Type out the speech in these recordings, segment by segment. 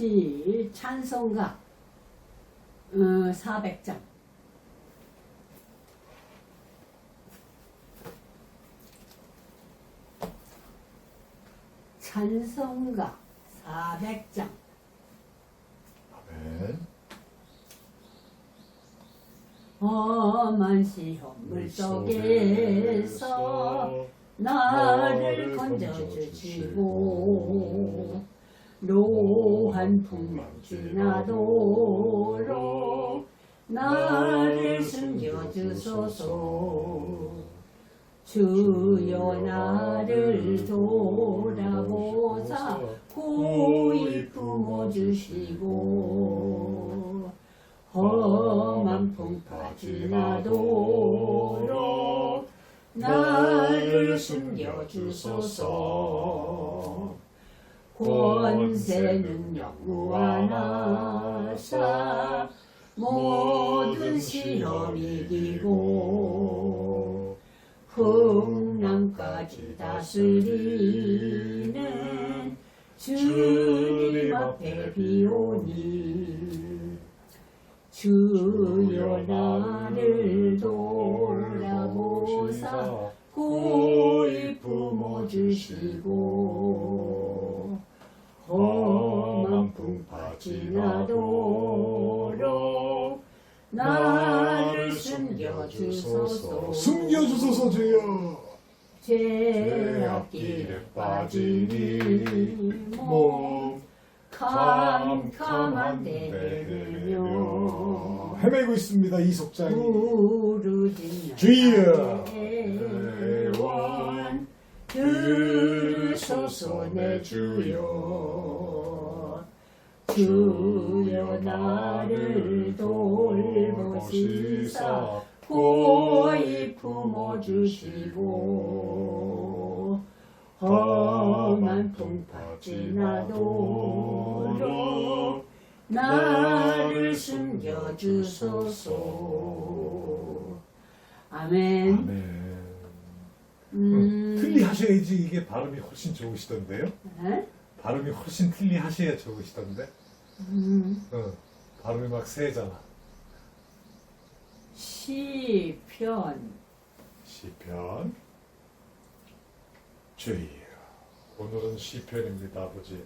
시 찬송가 어, 400장. 찬송가 400장. 아멘. 험한 시험 물 속에서 나를 건져주시고 노한 풍랑 지나도록 나를 숨겨주소서. 주여 나를 돌아보사 고이 품어주시고 험한 풍파 지나도록 나를 숨겨주소서 권세는 영무하나사. 모든 시험 이기고 풍랑까지 다스리는 주님 앞에 비오니 주여 나를 돌아보사. 고이 품어주시고 험한 풍파 지나도록 나를 숨겨주소서 숨겨주소서 주여. 죄악길에 빠지니 몸 캄캄한 데르며 헤매고 있습니다 이 속장이. 주여! 대원 들으소서 내 주여 주여 나를 돌보시사 고이 품어주시고 험한 풍파 지나도록 나를 숨겨주소서 아멘 아멘. 음, 틀리 하셔야지 이게 발음이 훨씬 좋으시던데요? 에? 발음이 훨씬 틀리 하셔야 좋으시던데? 음, 어, 발음이 막 세잖아. 시편. 시편? 주의 오늘은 시편입니다 아버지.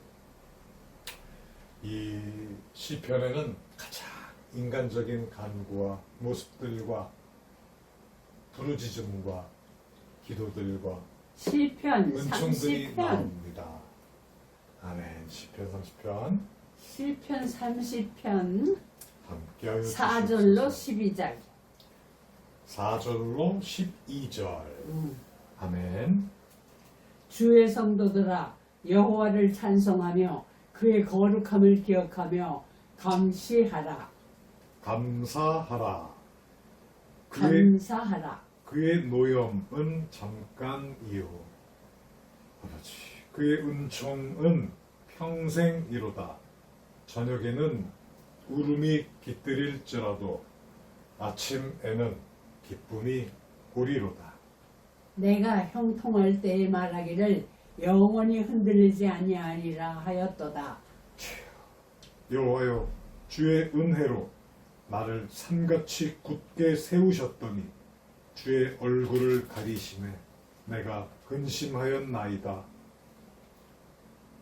이 시편에는 가장 인간적인 간구와 모습들과 부르짖음과 기도들과 시편 은총들이 30편. 나옵니다. 아멘. 시편 30편 시편 30편. 함께 하여 4절로 주시옵소서. 12절. 4절로 12절. 음. 아멘. 주의 성도들아 여호와를 찬송하며 그의 거룩함을 기억하며 감시하라. 감사하라. 그의, 감사하라. 그의 노염은 잠깐이요. 아버지 그의 은총은 평생이로다 저녁에는 울음이 깃들일지라도 아침에는 기쁨이 오리로다. 내가 형통할 때에 말하기를 영원히 흔들리지 아니하리라 하였도다. 여호와여 주의 은혜로 나를 산같이 굳게 세우셨더니 주의 얼굴을 가리심에 내가 근심하였나이다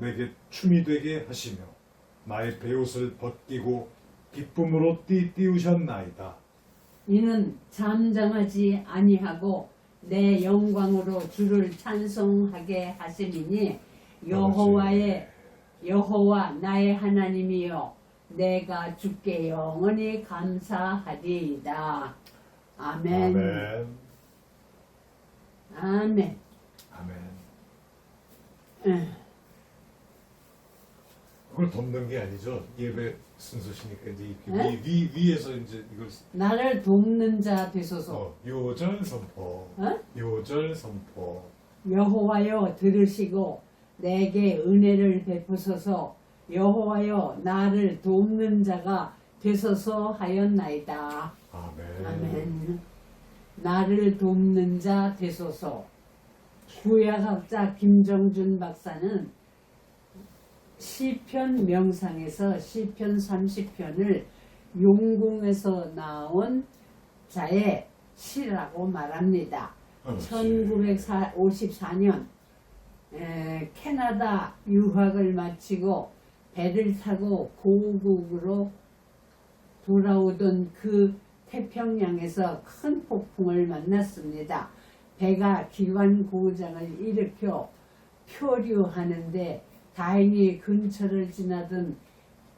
내게 춤이 되게 하시며 나의 베옷을 벗기고 기쁨으로 띠띠우셨나이다. 이는 잠잠하지 아니하고 내 영광으로 주를 찬송하게 하심이니 여호와의 여호와 나의 하나님이여 내가 주께 영원히 감사하리이다. 아멘. 아멘. 아멘. 아멘. 응. 돕는 게 아니죠. 예배 순서시니까 이제 이렇게 네? 위, 위, 위에서 이제 이걸 나를 돕는 자 되소서. 어, 요절 선포, 어? 요절 선포. 여호와여 들으시고 내게 은혜를 베푸소서 여호와여 나를 돕는 자가 되소서 하였나이다. 아멘. 아멘. 나를 돕는 자 되소서. 구약학자 김정준 박사는 시편 명상에서 시편 30편을 용궁에서 나온 자의 시라고 말합니다. 아버지. 1954년 캐나다 유학을 마치고 배를 타고 고국으로 돌아오던 그 태평양에서 큰 폭풍을 만났습니다. 배가 기관 고장을 일으켜 표류하는데 다행히 근처를 지나던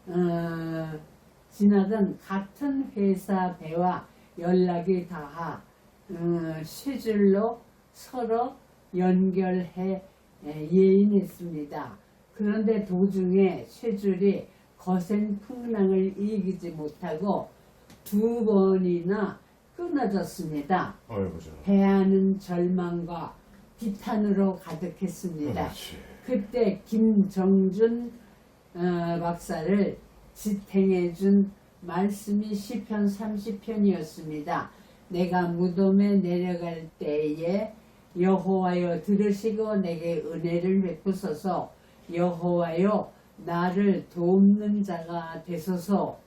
어, 지나던 같은 회사 배와 연락이 닿아 어, 쇠줄로 서로 연결해 에, 예인했습니다. 그런데 도중에 쇠줄이 거센 풍랑을 이기지 못하고 두 번이나 끊어졌습니다. 배안은 절망과 비탄으로 가득했습니다. 그렇지. 그때 김정준 어, 박사를 지탱해 준 말씀이 시편 30편이었습니다. 내가 무덤에 내려갈 때에 여호와여 들으시고 내게 은혜를 베푸소서 여호와여 나를 돕는 자가 되소서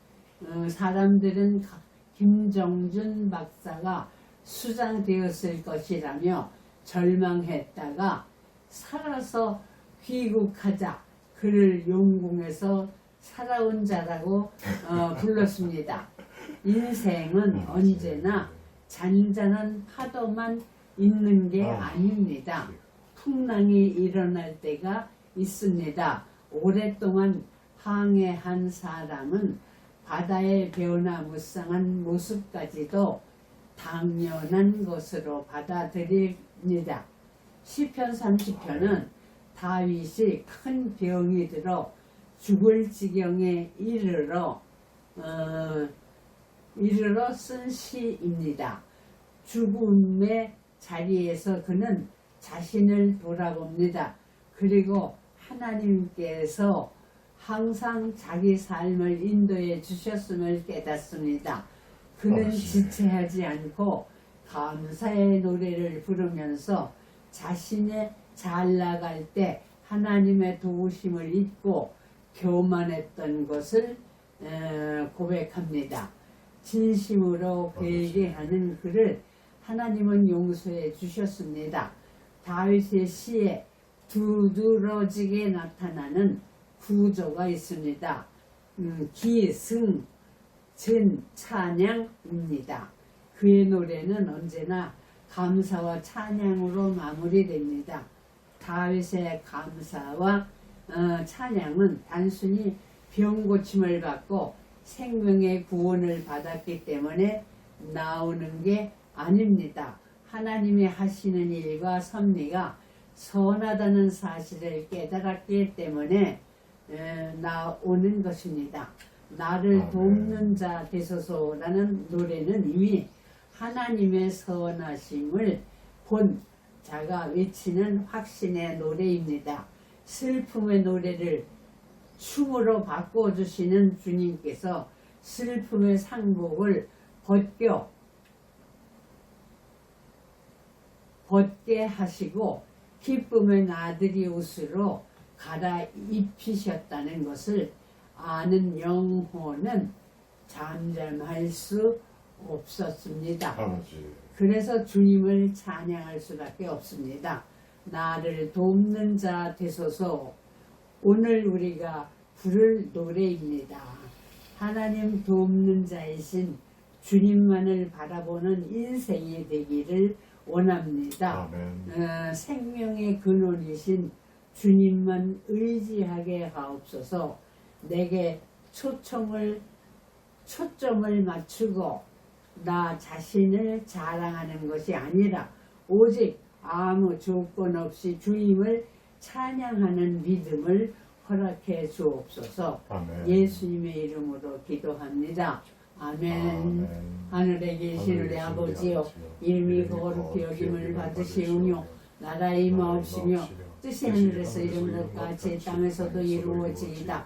어, 사람들은 가- 김정준 박사가 수장되었을 것이라며 절망했다가 살아서 귀국하자 그를 용궁에서 살아온 자라고 어, 불렀습니다. 인생은 언제나 잔잔한 파도만 있는 게 아. 아닙니다. 풍랑이 일어날 때가 있습니다. 오랫동안 항해한 사람은 바다의 변화 무쌍한 모습까지도 당연한 것으로 받아들입니다. 시편 30편은 다윗이 큰 병이 들어 죽을 지경에 이르러 어, 이르러 쓴 시입니다. 죽음의 자리에서 그는 자신을 돌아봅니다. 그리고 하나님께서 항상 자기 삶을 인도해 주셨음을 깨닫습니다. 그는. 지체하지 않고 감사의 노래를 부르면서 자신의 잘 나갈 때 하나님의 도우심을 잊고 교만했던 것을 에, 고백합니다. 진심으로 회개하는 그를 하나님은 용서해 주셨습니다. 다윗의 시에 두드러지게 나타나는 구조가 있습니다. 음, 기 승, 진, 찬양입니다. 그의 노래는 언제나 감사와 찬양으로 마무리됩니다. 다윗의 감사와 어, 찬양은 단순히 병 고침을 받고 생명의 구원을 받았기 때문에 나오는 게 아닙니다. 하나님이 하시는 일과 섭리가 선하다는 사실을 깨달았기 때문에 에, 나오는 것입니다. 나를. 돕는 자 되소서라는 노래는 이미 하나님의 선하심을 본 자가 외치는 확신의 노래입니다. 슬픔의 노래를 춤으로 바꿔주시는 주님께서 슬픔의 상복을 벗겨 벗게 하시고 기쁨의 나들이 옷으로 갈아입히셨다는 것을 아는 영혼은 잠잠할 수 없었습니다. 아버지. 그래서 주님을 찬양할 수밖에 없습니다. 나를 돕는 자 되소서 오늘 우리가 부를 노래입니다. 하나님 돕는 자이신 주님만을 바라보는 인생이 되기를 원합니다. 어, 생명의 근원이신 주님만 의지하게 하옵소서 내게 초청을 초점을 맞추고 나 자신을 자랑하는 것이 아니라 오직 아무 조건 없이 주임을 찬양하는 믿음을 허락해 주옵소서. 아멘. 예수님의 이름으로 기도합니다. 아멘. 아멘. 하늘에 계신 우리 아버지여 이름이 거룩히 여김을 받으시오며 나라의 마옵시며 뜻이 하늘에서 이룬 것 같이 땅에서도 이루어지이다.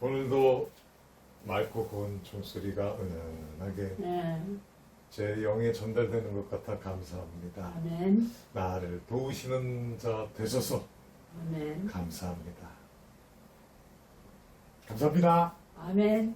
오늘도 맑고 고운 종소리가 은은하게 네. 제 영에 전달되는 것 같아 감사합니다. 아멘. 나를 도우시는 자 되셔서 아멘. 감사합니다. 감사합니다. 아멘.